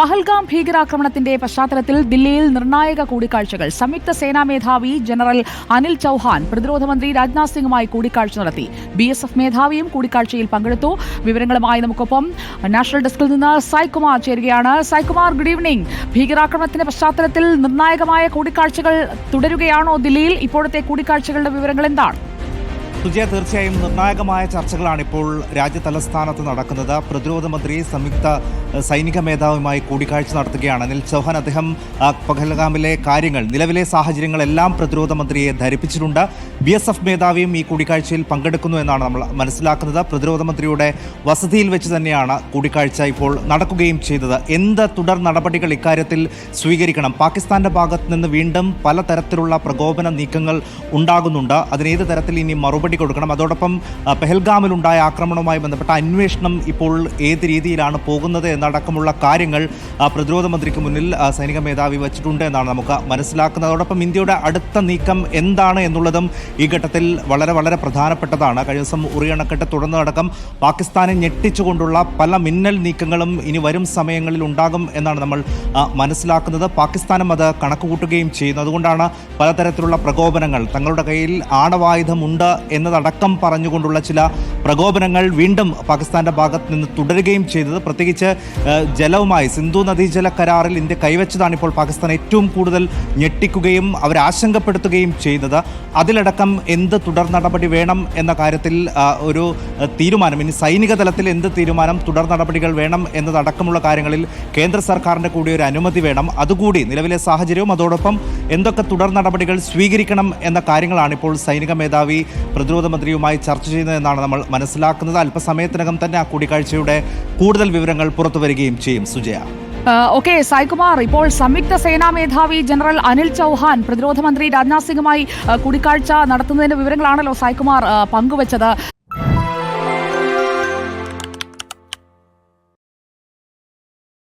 പഹൽഗാം ഭീകരാക്രമണത്തിന്റെ പശ്ചാത്തലത്തിൽ ദില്ലിയിൽ നിർണായക കൂടിക്കാഴ്ചകൾ. സംയുക്ത സേനാ മേധാവി ജനറൽ അനിൽ ചൌഹാൻ പ്രതിരോധ മന്ത്രി രാജ്നാഥ് സിംഗുമായി കൂടിക്കാഴ്ച നടത്തി. ബി എസ് എഫ് മേധാവിയും കൂടിക്കാഴ്ചയിൽ പങ്കെടുത്തു. വിവരങ്ങളുമായി നമുക്കൊപ്പം നാഷണൽ ഡെസ്കിൽ നിന്ന് സായ്കുമാർ ചേരുകയാണ്. സായ്കുമാർ ഗുഡ് ഈവനിംഗ് ഭീകരാക്രമണത്തിന്റെ പശ്ചാത്തലത്തിൽ നിർണായകമായ കൂടിക്കാഴ്ചകൾ തുടരുകയാണോ ദില്ലിയിൽ? ഇപ്പോഴത്തെ കൂടിക്കാഴ്ചകളുടെ വിവരങ്ങൾ എന്താണ്? സുജയ തീർച്ചയായും നിർണായകമായ ചർച്ചകളാണ് ഇപ്പോൾ രാജ്യ തലസ്ഥാനത്ത് നടക്കുന്നത്. പ്രതിരോധ മന്ത്രി സംയുക്ത സൈനിക മേധാവുമായി കൂടിക്കാഴ്ച നടത്തുകയാണ്. അനിൽ ചൗഹാൻ അദ്ദേഹം പഹൽഗാമിലെ കാര്യങ്ങൾ നിലവിലെ സാഹചര്യങ്ങളെല്ലാം പ്രതിരോധ മന്ത്രിയെ ധരിപ്പിച്ചിട്ടുണ്ട്. ബി എസ് എഫ് മേധാവിയും ഈ കൂടിക്കാഴ്ചയിൽ പങ്കെടുക്കുന്നു എന്നാണ് നമ്മൾ മനസ്സിലാക്കുന്നത്. പ്രതിരോധ മന്ത്രിയുടെ വസതിയിൽ വെച്ച് തന്നെയാണ് കൂടിക്കാഴ്ച ഇപ്പോൾ നടക്കുകയും ചെയ്തത്. എന്ത് തുടർ നടപടികൾ ഇക്കാര്യത്തിൽ സ്വീകരിക്കണം? പാകിസ്ഥാന്റെ ഭാഗത്ത് നിന്ന് വീണ്ടും പലതരത്തിലുള്ള പ്രകോപന നീക്കങ്ങൾ ഉണ്ടാകുന്നുണ്ട്. അതിനേത് തരത്തിൽ ഇനി മറുപടി കൊടുക്കണം. അതോടൊപ്പം പെഹൽഗാമിലുണ്ടായ ആക്രമണവുമായി ബന്ധപ്പെട്ട അന്വേഷണം ഇപ്പോൾ ഏത് രീതിയിലാണ് പോകുന്നത് എന്നടക്കമുള്ള കാര്യങ്ങൾ പ്രതിരോധ മന്ത്രിക്ക് മുന്നിൽ സൈനിക മേധാവി വച്ചിട്ടുണ്ട് എന്നാണ് നമുക്ക് മനസ്സിലാക്കുന്നത്. അതോടൊപ്പം ഇന്ത്യയുടെ അടുത്ത നീക്കം എന്താണ് എന്നുള്ളതും ഈ ഘട്ടത്തിൽ വളരെ വളരെ പ്രധാനപ്പെട്ടതാണ്. കഴിഞ്ഞ ദിവസം ഉറിയണക്കെട്ട് തുടർന്നടക്കം പാകിസ്ഥാനെ ഞെട്ടിച്ചുകൊണ്ടുള്ള പല മിന്നൽ നീക്കങ്ങളും ഇനി വരും സമയങ്ങളിൽ ഉണ്ടാകും എന്നാണ് നമ്മൾ മനസ്സിലാക്കുന്നത്. പാകിസ്ഥാനും അത് കണക്കുകൂട്ടുകയും ചെയ്യുന്നു. അതുകൊണ്ടാണ് പലതരത്തിലുള്ള പ്രകോപനങ്ങൾ. തങ്ങളുടെ കയ്യിൽ ആണവായുധമുണ്ട് എന്നതടക്കം പറഞ്ഞുകൊണ്ടുള്ള ചില പ്രകോപനങ്ങൾ വീണ്ടും പാകിസ്ഥാന്റെ ഭാഗത്ത് നിന്ന് തുടരുകയും ചെയ്തത്. പ്രത്യേകിച്ച് ജലവുമായി സിന്ധു നദീജല കരാറിൽ ഇന്ത്യ കൈവച്ചതാണ് ഇപ്പോൾ പാകിസ്ഥാൻ ഏറ്റവും കൂടുതൽ ഞെട്ടിക്കുകയും അവരെ ആശങ്കപ്പെടുത്തുകയും ചെയ്യുന്നത് അതിലടക്കം എന്ത് തുടർ നടപടി വേണം എന്ന കാര്യത്തിൽ ഒരു തീരുമാനം ഇനി സൈനിക തലത്തിൽ എന്ത് തീരുമാനം തുടർ നടപടികൾ വേണം എന്നതടക്കമുള്ള കാര്യങ്ങളിൽ കേന്ദ്ര സർക്കാരിന്റെ കൂടി ഒരു അനുമതി വേണം. അതുകൂടി നിലവിലെ സാഹചര്യവും അതോടൊപ്പം എന്തൊക്കെ തുടർ നടപടികൾ സ്വീകരിക്കണം എന്ന കാര്യങ്ങളാണ് ഇപ്പോൾ സൈനിക മേധാവി പ്രതിരോധ മന്ത്രിയുമായി ചർച്ച ചെയ്യുന്നതെന്നാണ് നമ്മൾ മനസ്സിലാക്കുന്നത്. അല്പസമയത്തിനകം തന്നെ ആ കൂടിക്കാഴ്ചയുടെ കൂടുതൽ വിവരങ്ങൾ പുറത്തു വരികയും ചെയ്യും. സുജയ. ഓക്കെ സായ്കുമാർ ഇപ്പോൾ സംയുക്ത സേനാ മേധാവി ജനറൽ അനിൽ ചൌഹാൻ പ്രതിരോധ മന്ത്രി രാജ്നാഥ് സിംഗുമായി കൂടിക്കാഴ്ച നടത്തുന്നതിന്റെ വിവരങ്ങളാണല്ലോ സായ്കുമാർ പങ്കുവച്ചത്.